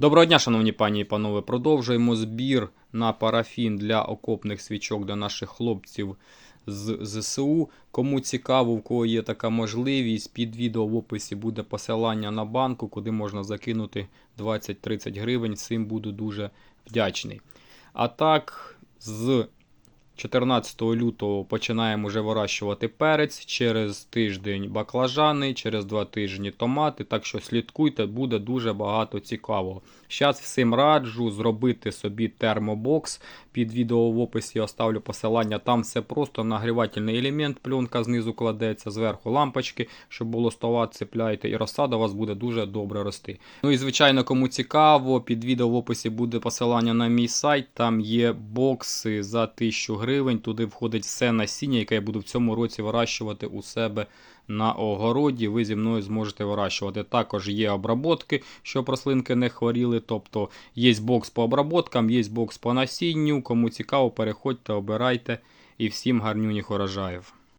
Доброго дня, шановні пані і панове. Продовжуємо збір на парафін для окопних свічок для наших хлопців з ЗСУ. Кому цікаво, в кого є така можливість, під відео в описі буде посилання на банку, куди можна закинути 20-30 гривень. Цим буду дуже вдячний. А так, з 14 лютого починаємо вже вирощувати перець, через тиждень баклажани, через два тижні томати. Так що слідкуйте, буде дуже багато цікавого. Зараз всім раджу зробити собі термобокс. Під відео в описі я оставлю посилання. Там все просто нагрівательний елемент, пленка знизу кладеться, зверху лампочки, щоб було стоват, цепляєте, і розсада у вас буде дуже добре рости. Ну і звичайно, кому цікаво, під відео в описі буде посилання на мій сайт. Там є бокси за 1000 гривень. Туди входить все насіння, яке я буду в цьому році вирощувати у себе на огороді. Ви зі мною зможете вирощувати. Також є обработки, щоб рослинки не хворіли. Тобто є бокс по обработкам, є бокс по насінню. Кому цікаво, переходьте, обирайте і всім гарнюніх урожаїв.